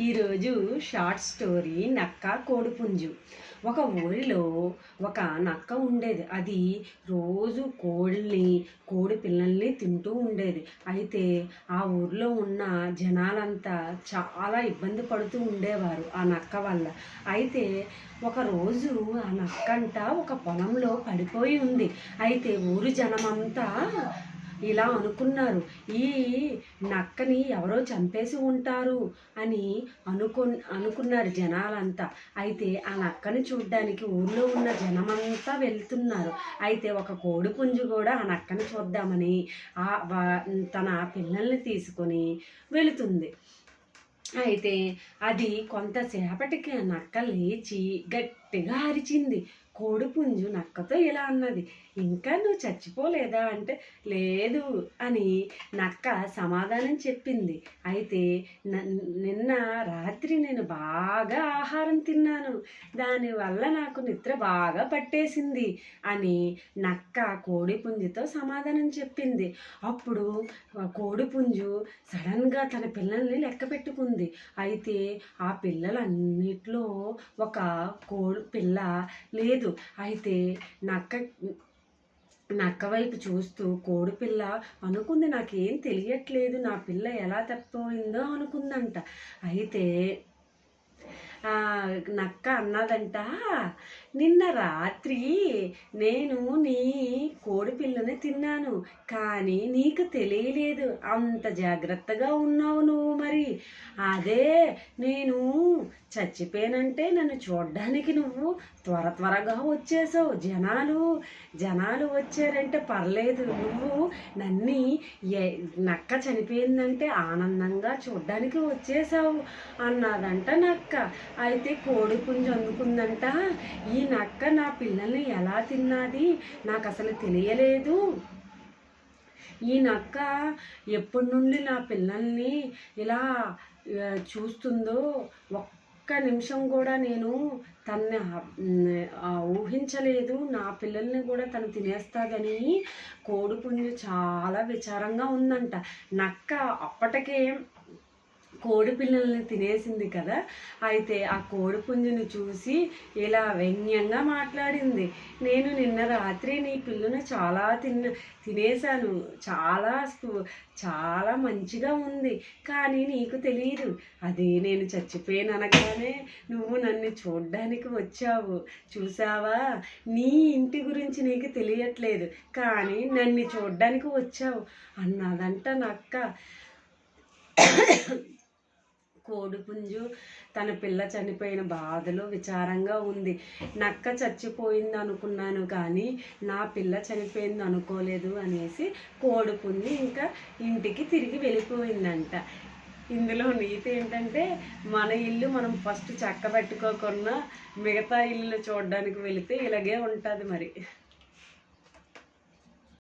ఈరోజు short story నక్క కోడిపుంజు ఒక ఊరిలో ఒక నక్క ఉండేది. అది రోజు కోడిని కోడి పిల్లల్ని తింటూ ఉండేది. అయితే ఆ ఊర్లో ఉన్న జనాలంతా చాలా ఇబ్బంది పడుతూ ఉండేవారు ఆ నక్క వల్ల. అయితే ఒకరోజు ఆ నక్కంట ఒక పొలంలో పడిపోయి ఉంది. అయితే ఊరి జనమంతా ఇలా అనుకున్నారు. ఈ నక్కని ఎవరో చంపేసి ఉంటారు అని అనుకు అనుకున్నారు జనాలంతా. అయితే ఆ నక్కని చూడ్డానికి ఊళ్ళో ఉన్న జనమంతా వెళ్తున్నారు. అయితే ఒక కోడి పుంజు కూడా ఆ నక్కని చూద్దామని ఆ తన పిల్లల్ని తీసుకొని వెళుతుంది. అయితే అది కొంతసేపటికి నక్క లేచి గట్టిగా అరిచింది. కోడిపుంజు నక్కతో ఇలా అన్నది. ఇంకా నువ్వు చచ్చిపోలేదా? అంటే లేదు అని నక్క సమాధానం చెప్పింది. అయితే నిన్న రాత్రి నేను బాగా ఆహారం తిన్నాను. దానివల్ల నాకు నిద్ర బాగా పట్టేసింది అని నక్క కోడిపుంజుతో సమాధానం చెప్పింది. అప్పుడు కోడిపుంజు సడన్గా తన పిల్లల్ని లెక్క పెట్టుకుంది. అయితే ఆ పిల్లలన్నిట్లో ఒక కోడి పిల్ల లేదు. అయితే నక్క నక్క వైపు చూస్తూ కోడి పిల్ల అనుకుంది నాకేం తెలియట్లేదు నా పిల్ల ఎలా తప్పిపోయిందో అనుకుందంట. అయితే నక్క అన్నదంట నిన్న రాత్రి నేను నీ కోడి పిల్లని తిన్నాను కానీ నీకు తెలియలేదు. అంత జాగ్రత్తగా ఉన్నావు నువ్వు మరి. అదే నేను చచ్చిపోయానంటే నన్ను చూడ్డానికి నువ్వు త్వర త్వరగా వచ్చేసావు. జనాలు జనాలు వచ్చారంటే పర్లేదు. నువ్వు నన్ని ఎ- నక్క చనిపోయిందంటే ఆనందంగా చూడ్డానికి వచ్చేసావు అన్నదంట నక్క. అయితే కోడి పుంజు అందుకుందంట. ఈ నక్క నా పిల్లల్ని ఎలా తిన్నది? నాకు అసలు తెలియలేదు. ఈ నక్క ఎప్పటి నుండి నా పిల్లల్ని ఇలా చూస్తుందో ఒక్క నిమిషం కూడా నేను తన్ని ఊహించలేదు. నా పిల్లల్ని కూడా తను తినేస్తాదని కోడిపుంజు చాలా విచారంగా ఉందంట. నక్క అప్పటికే కోడి పిల్లల్ని తినేసింది కదా అయితే ఆ కోడి పుంజుని చూసి ఇలా వ్యంగ్యంగా మాట్లాడింది. నేను నిన్న రాత్రి నీ పిల్లను చాలా తిన్న తినేశాను. చాలా చాలా మంచిగా ఉంది. కానీ నీకు తెలియదు అది నేను చచ్చిపోయాను అనగానే నువ్వు నన్ను చూడ్డానికి వచ్చావు. చూసావా నీ ఇంటి గురించి నీకు తెలియట్లేదు. కానీ నన్ను చూడ్డానికి వచ్చావు అన్నదంట నక్క కోడిపుంజు తన పిల్ల చనిపోయిన బాధలో విచారంగా ఉంది. నక్క చచ్చిపోయింది అనుకున్నాను కానీ నా పిల్ల చనిపోయింది అనుకోలేదు అనేసి కోడిపుంజు ఇంకా ఇంటికి తిరిగి వెళ్ళిపోయిందంట. ఇందులో నీతి ఏంటంటే మన ఇల్లు మనం ఫస్ట్ చక్క పెట్టుకోకుండా మిగతా ఇల్లు చూడడానికి వెళితే ఇలాగే ఉంటుంది మరి.